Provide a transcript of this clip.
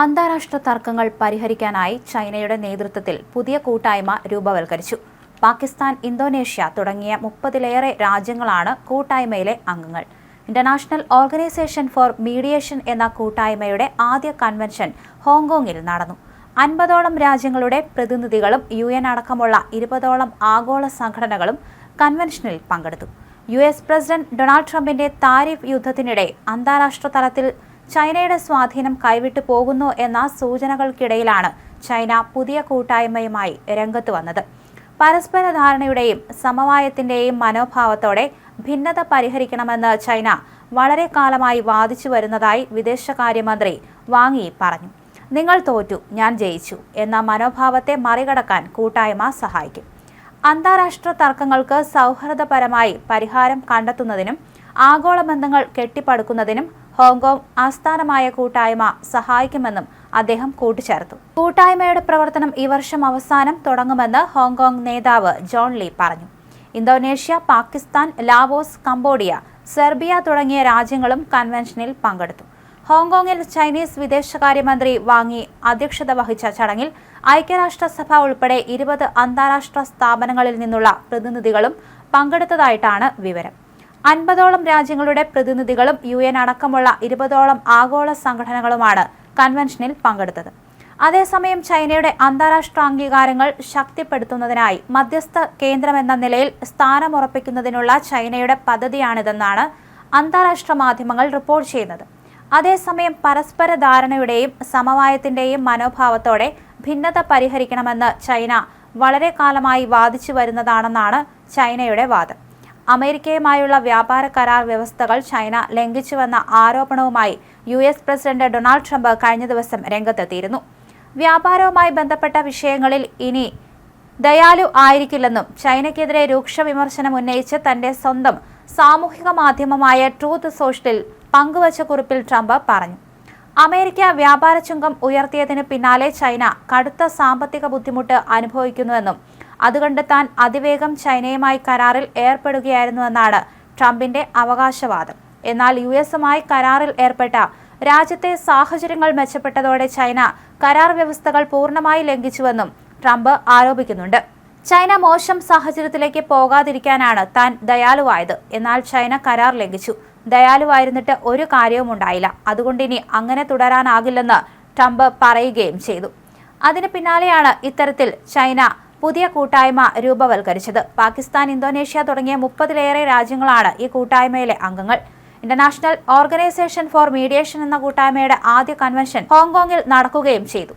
അന്താരാഷ്ട്ര തർക്കങ്ങൾ പരിഹരിക്കാനായി ചൈനയുടെ നേതൃത്വത്തിൽ പുതിയ കൂട്ടായ്മ രൂപവൽക്കരിച്ചു. പാകിസ്ഥാൻ ഇന്തോനേഷ്യ തുടങ്ങിയ മുപ്പതിലേറെ രാജ്യങ്ങളാണ് കൂട്ടായ്മയിലെ അംഗങ്ങൾ. ഇന്റർനാഷണൽ ഓർഗനൈസേഷൻ ഫോർ മീഡിയേഷൻ എന്ന കൂട്ടായ്മയുടെ ആദ്യ കൺവെൻഷൻ ഹോങ്കോങ്ങിൽ നടന്നു. അൻപതോളം രാജ്യങ്ങളുടെ പ്രതിനിധികളും യു എൻ അടക്കമുള്ള ഇരുപതോളം ആഗോള സംഘടനകളും കൺവെൻഷനിൽ പങ്കെടുത്തു. യു എസ് പ്രസിഡന്റ് ഡൊണാൾഡ് ട്രംപിന്റെ താരിഫ് യുദ്ധത്തിനിടെ അന്താരാഷ്ട്ര തലത്തിൽ ചൈനയുടെ സ്വാധീനം കൈവിട്ടു പോകുന്നു എന്ന സൂചനകൾക്കിടയിലാണ് ചൈന പുതിയ കൂട്ടായ്മയുമായി രംഗത്ത് വന്നത്. പരസ്പര ധാരണയുടെയും സമവായത്തിന്റെയും മനോഭാവത്തോടെ ഭിന്നത പരിഹരിക്കണമെന്ന് ചൈന വളരെ കാലമായി വാദിച്ചു വരുന്നതായി വിദേശകാര്യമന്ത്രി വാങ്ങി പറഞ്ഞു. നിങ്ങൾ തോറ്റു ഞാൻ ജയിച്ചു എന്ന മനോഭാവത്തെ മറികടക്കാൻ കൂട്ടായ്മ സഹായിക്കും. അന്താരാഷ്ട്ര തർക്കങ്ങൾക്ക് സൗഹൃദപരമായി പരിഹാരം കണ്ടെത്തുന്നതിനും ആഗോള ബന്ധങ്ങൾ കെട്ടിപ്പടുക്കുന്നതിനും ഹോങ്കോങ് ആസ്ഥാനമായ കൂട്ടായ്മ സഹായിക്കുമെന്നും അദ്ദേഹം കൂട്ടിച്ചേർത്തു. കൂട്ടായ്മയുടെ പ്രവർത്തനം ഈ വർഷം അവസാനം തുടങ്ങുമെന്ന് ഹോങ്കോങ് നേതാവ് ജോൺ ലീ പറഞ്ഞു. Indonesia Pakistan Laos Cambodia Serbia തുടങ്ങിയ രാജ്യങ്ങളും കൺവെൻഷനിൽ പങ്കെടുത്തു. ഹോങ്കോങ്ങിൽ ചൈനീസ് വിദേശകാര്യമന്ത്രി വാങ്ങി അധ്യക്ഷത വഹിച്ച ചടങ്ങിൽ ഐക്യരാഷ്ട്രസഭ ഉൾപ്പെടെ ഇരുപത് അന്താരാഷ്ട്ര സ്ഥാപനങ്ങളിൽ നിന്നുള്ള പ്രതിനിധികളും പങ്കെടുത്തതായിട്ടാണ് വിവരം. അൻപതോളം രാജ്യങ്ങളുടെ പ്രതിനിധികളും യു എൻ അടക്കമുള്ള ഇരുപതോളം ആഗോള സംഘടനകളുമാണ് കൺവെൻഷനിൽ പങ്കെടുത്തത്. അതേസമയം ചൈനയുടെ അന്താരാഷ്ട്ര അംഗീകാരങ്ങൾ ശക്തിപ്പെടുത്തുന്നതിനായി മധ്യസ്ഥ കേന്ദ്രമെന്ന നിലയിൽ സ്ഥാനമുറപ്പിക്കുന്നതിനുള്ള ചൈനയുടെ പദ്ധതിയാണിതെന്നാണ് അന്താരാഷ്ട്ര മാധ്യമങ്ങൾ റിപ്പോർട്ട് ചെയ്യുന്നത്. അതേസമയം പരസ്പര ധാരണയുടെയും സമവായത്തിന്റെയും മനോഭാവത്തോടെ ഭിന്നത പരിഹരിക്കണമെന്ന് ചൈന വളരെ കാലമായി വാദിച്ചു വരുന്നതാണെന്നാണ് ചൈനയുടെ വാദം. അമേരിക്കയുമായുള്ള വ്യാപാര കരാർ വ്യവസ്ഥകൾ ചൈന ലംഘിച്ചുവെന്ന ആരോപണവുമായി U S president Donald Trump കഴിഞ്ഞ ദിവസം രംഗത്തെത്തിയിരുന്നു. വ്യാപാരവുമായി ബന്ധപ്പെട്ട വിഷയങ്ങളിൽ ഇനി ദയാലു ആയിരിക്കില്ലെന്നും ചൈനയ്ക്കെതിരെ രൂക്ഷ വിമർശനം ഉന്നയിച്ച് തന്റെ സ്വന്തം സാമൂഹിക മാധ്യമമായ ട്രൂത്ത് സോഷ്യലിൽ പങ്കുവച്ച കുറിപ്പിൽ ട്രംപ് പറഞ്ഞു. അമേരിക്ക വ്യാപാര ചുങ്കം ഉയർത്തിയതിന് പിന്നാലെ ചൈന കടുത്ത സാമ്പത്തിക ബുദ്ധിമുട്ട് അനുഭവിക്കുന്നുവെന്നും അതുകൊണ്ട് താൻ അതിവേഗം ചൈനയുമായി കരാറിൽ ഏർപ്പെടുകയായിരുന്നുവെന്നാണ് ട്രംപിന്റെ അവകാശവാദം. എന്നാൽ യു എസുമായി കരാറിൽ ഏർപ്പെട്ട രാജ്യത്തെ സാഹചര്യങ്ങൾ മെച്ചപ്പെട്ടതോടെ ചൈന കരാർ വ്യവസ്ഥകൾ പൂർണമായി ലംഘിച്ചുവെന്നും ട്രംപ് ആരോപിക്കുന്നുണ്ട്. ചൈന മോശം സാഹചര്യത്തിലേക്ക് പോകാതിരിക്കാനാണ് താൻ ദയാലുവായത്. എന്നാൽ ചൈന കരാർ ലംഘിച്ചു. ദയാലുവായിരുന്നിട്ട് ഒരു കാര്യവും ഉണ്ടായില്ല അതുകൊണ്ട് ഇനി അങ്ങനെ തുടരാനാകില്ലെന്ന് ട്രംപ് പറയുകയും ചെയ്തു. അതിന് പിന്നാലെയാണ് ഇത്തരത്തിൽ ചൈന പുതിയ കൂട്ടായ്മ രൂപവൽക്കരിച്ചത്. പാകിസ്ഥാൻ ഇന്തോനേഷ്യ തുടങ്ങിയ മുപ്പതിലേറെ രാജ്യങ്ങളാണ് ഈ കൂട്ടായ്മയിലെ അംഗങ്ങൾ. ഇന്റർനാഷണൽ ഓർഗനൈസേഷൻ ഫോർ മീഡിയേഷൻ എന്ന കൂട്ടായ്മയുടെ ആദ്യ കൺവെൻഷൻ ഹോങ്കോങ്ങിൽ നടക്കുകയും ചെയ്തു.